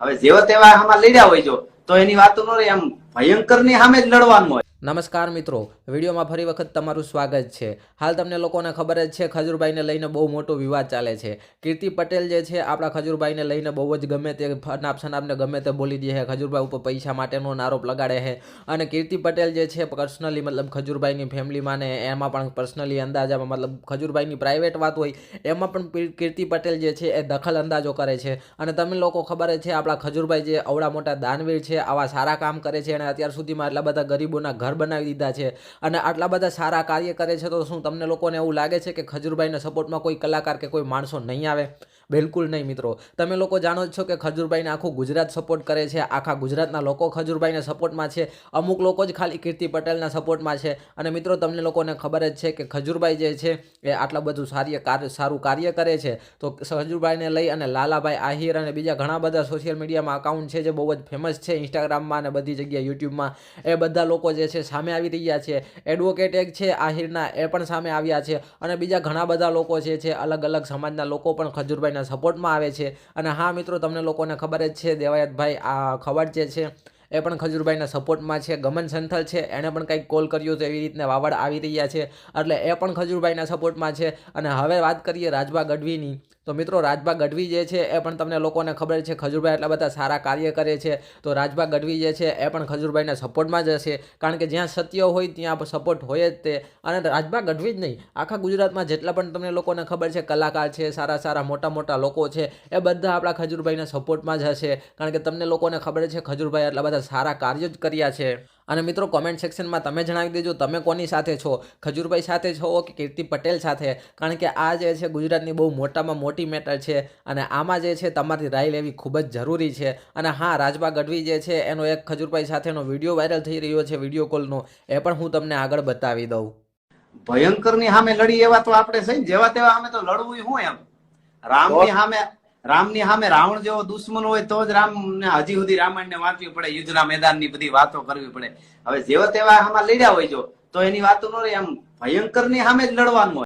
હવે જેવા તેવા આમાં લડ્યા હોય જો, તો એની વાતો ન રહી. એમ ભયંકરની સામે જ લડવાનું હોય. નમસ્કાર મિત્રો, વિડીયોમાં ફરી વખત તમારું સ્વાગત છે. હાલ તમને લોકોને ખબર જ છે, ખજૂરભાઈને લઈને બહુ મોટો વિવાદ ચાલે છે. કીર્તિ પટેલ જે છે, આપણા ખજૂરભાઈને લઈને બહુ જ ગમે તે ફનાપ સનાપને ગમે તે બોલી દે છે, ખજૂરભાઈ ઉપર પૈસા માટેનો આરોપ લગાડે છે. અને કીર્તિ પટેલ જે છે પર્સનલી મતલબ ખજૂરભાઈની ફેમિલીમાં ને એમાં પણ પર્સનલી અંદાજામાં મતલબ ખજૂરભાઈની પ્રાઇવેટ વાત હોય, એમાં પણ કીર્તિ પટેલ જે છે, એ દખલ અંદાજો કરે છે. અને તમે લોકો ખબર છે, આપણા ખજૂરભાઈ જે અવડા મોટા દાનવીર છે, આવા સારા કામ કરે છે, અને અત્યાર સુધીમાં એટલા બધા ગરીબોના ઘર બનાવી દીધા છે. અને આટલા બધા સારા કાર્ય કરે છે તો શું તમને લોકોને એવું લાગે છે કે ખજુરભાઈના સપોર્ટમાં કોઈ કલાકાર કે કોઈ માણસો નહીં આવે? બિલકુલ નહીં, મિત્રો. તમે લોકો જાણો છો કે ખજૂરભાઈને આખું ગુજરાત સપોર્ટ કરે છે, આખા ગુજરાતના લોકો ખજૂરભાઈને સપોર્ટમાં છે, અમુક લોકો જ ખાલી કીર્તિ પટેલના સપોર્ટમાં છે. અને મિત્રો, તમને લોકોને ખબર જ છે કે ખજૂરભાઈ જે છે, એ આટલા બધું સારી કાર્ય સારું કાર્ય કરે છે. તો ખજૂરભાઈને લઈ અને લાલાભાઈ આહિર અને બીજા ઘણા બધા સોશિયલ મીડિયામાં અકાઉન્ટ છે જે બહુ જ ફેમસ છે ઇન્સ્ટાગ્રામમાં અને બધી જગ્યાએ યુટ્યુબમાં એ બધા લોકો જે છે સામે આવી રહ્યા છે. એડવોકેટ એક છે આહિરના, એ પણ સામે આવ્યા છે. અને બીજા ઘણા બધા લોકો જે છે અલગ અલગ સમાજના લોકો પણ ખજૂરભાઈના સપોર્ટમાં આવે છે. અને હા, મિત્રો, તમને લોકોને ખબર જ છે, દેવાયતભાઈ, આ ખવડ જે છે, એ પણ ખજૂરભાઈના સપોર્ટમાં છે, ગમન સંથલ છે, એણે પણ કંઈક કોલ કર્યો તો એવી રીતના વાવડ આવી રહ્યા છે. એટલે એ પણ ખજૂરભાઈના સપોર્ટમાં છે. અને હવે વાત કરીએ રાજભા ગઢવીની. તો મિત્રો, રાજભા ગઢવી જે છે એ પણ તમને લોકોને ખબર છે, ખજુરભાઈ એટલા બધા સારા કાર્ય કરે છે. તો રાજભા ગઢવી જે છે એ પણ ખજુરભાઈના સપોર્ટમાં જ હશે. કારણ કે જ્યાં સત્ય હોય ત્યાં સપોર્ટ હોય જ તે. અને રાજભા ગઢવી જ નહીં. આખા ગુજરાતમાં જેટલા પણ તમને લોકોને ખબર છે, કલાકાર છે, સારા સારા મોટા મોટા લોકો છે, એ બધા આપણા ખજુરભાઈના સપોર્ટમાં જ હશે. કારણ કે તમને લોકોને ખબર છે, ખજુરભાઈ એટલા બધા સારા કાર્યો જ કર્યા છે. અને મિત્રો કોમેન્ટ સેક્શનમાં તમે જણાવી દેજો તમે કોની સાથે છો? ખજૂરભાઈ સાથે છો કે કીર્તિ પટેલ સાથે? કારણ કે આ જે છે ગુજરાતની બહુ મોટામાં મોટી મેટર છે અને આમાં જે છે તમારી રાય લેવી ખૂબ જ જરૂરી છે. અને હા રાજબા ગઢવી જે છે એનો એક ખજૂરભાઈ સાથેનો વીડિયો વાયરલ થઈ રહ્યો છે વીડિયો કોલનો એ પણ હું તમને આગળ બતાવી દઉં. ભયંકરની સામે લડી એવા તો આપણે છે જેવા તેવા અમે તો લડવું હું એમ. રામની સામે રામની સામે રાવણ જેવો દુશ્મન હોય તો જ રામ ને હજી સુધી રામાયણ ને વાંચવી પડે, યુદ્ધના મેદાનની બધી વાતો કરવી પડે. હવે જેવા તેવા આમાં લડ્યા હોય જો, તો એની વાતો ન રહી એમ ભયંકરની સામે જ લડવાનું હોય.